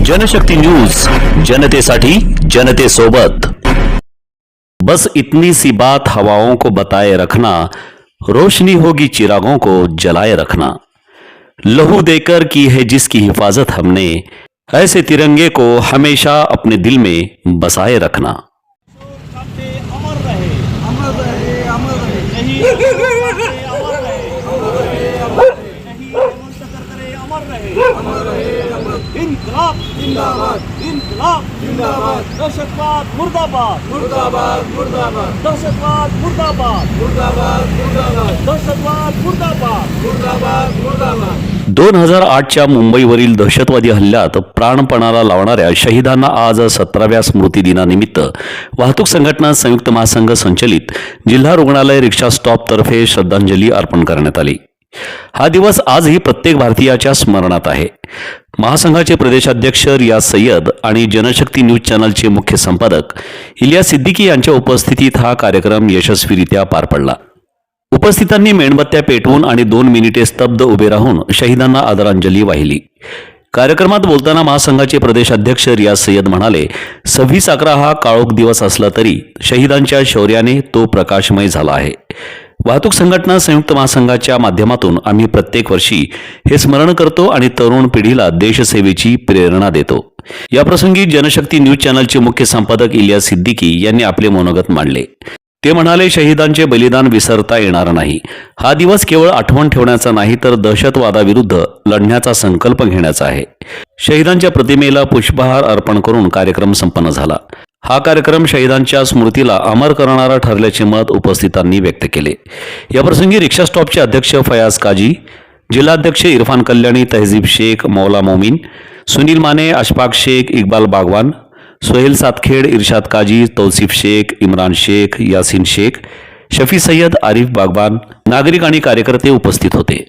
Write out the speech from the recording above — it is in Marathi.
जनशक्ति न्यूज़, जनतेसाठी, जनतेसोबत। बस इतनी सी बात हवाओं को बताए रखना, रोशनी होगी चिरागों को जलाए रखना। लहू देकर की है जिसकी हिफाजत हमने, ऐसे तिरंगे को हमेशा अपने दिल में बसाए रखना। अमर रहे अमर रहे अमर रहे अमर रहे इनकलाब जिंदाबाद. इनकलाब जिंदाबाद. दहशतवाद मुर्दाबाद. मुर्दाबाद मुर्दाबाद. दहशतवाद मुर्दाबाद. मुर्दाबाद मुर्दाबाद. दहशतवाद मुर्दाबाद. मुर्दाबाद मुर्दाबाद. दोन हजार आठच्या मुंबईवरील दहशतवादी हल्ल्यात प्राणपणाला लावणाऱ्या शहीदांना आज सतराव्या स्मृतिदिनानिमित्त वाहतूक संघटना संयुक्त महासंघ संचलित जिल्हा रुग्णालय रिक्षा स्टॉपतर्फे श्रद्धांजली अर्पण करण्यात आली. हा दिवस आजही प्रत्येक भारतीयाच्या स्मरणात आहे. महासंघाचे प्रदेशाध्यक्ष रियाज सय्यद आणि जनशक्ती न्यूज चॅनलचे मुख्य संपादक इलिया सिद्दीकी यांच्या उपस्थितीत हा कार्यक्रम यशस्वीरित्या पार पडला. उपस्थितांनी मेणबत्त्या पेटवून आणि दोन मिनिटे स्तब्ध उभे राहून शहीदांना आदरांजली वाहिली. कार्यक्रमात बोलताना महासंघाचे प्रदेशाध्यक्ष रियाज सय्यद म्हणाले सव्वीस अकरा हा काळोख दिवस असला तरी शहीदांच्या शौर्याने तो प्रकाशमय झाला आहे. वाहतूक संघटना संयुक्त महासंघाच्या माध्यमातून आम्ही प्रत्येक वर्षी हे स्मरण करतो आणि तरुण पिढीला देशसेवेची प्रेरणा देतो. याप्रसंगी जनशक्ती न्यूज चॅनलचे मुख्य संपादक इलिया सिद्दीकी यांनी आपले मनोगत मांडले. ते म्हणाले शहीदांचे बलिदान विसरता येणार नाही. हा दिवस केवळ आठवण ठेवण्याचा नाही तर दहशतवादाविरुद्ध लढण्याचा संकल्प घेण्याचा आहे. शहीदांच्या प्रतिमेला पुष्पहार अर्पण करून कार्यक्रम संपन्न झाला. हा कार्यक्रम शहीदांच्या स्मृतीला अमर करणारा ठरल्याचे मत उपस्थितांनी व्यक्त केले. याप्रसंगी रिक्षा स्टॉपचे अध्यक्ष फयाज काजी जिल्हाध्यक्ष इरफान कल्याणी तहजीब शेख मौला मोमीन सुनील माने अशफाक शेख इक्बाल बागवान सोहेल सातखेड इर्शाद काजी तौसिफ शेख इम्रान शेख यासिन शेख शफी सय्यद आरिफ बागवान नागरिक आणि कार्यकर्ते उपस्थित होते.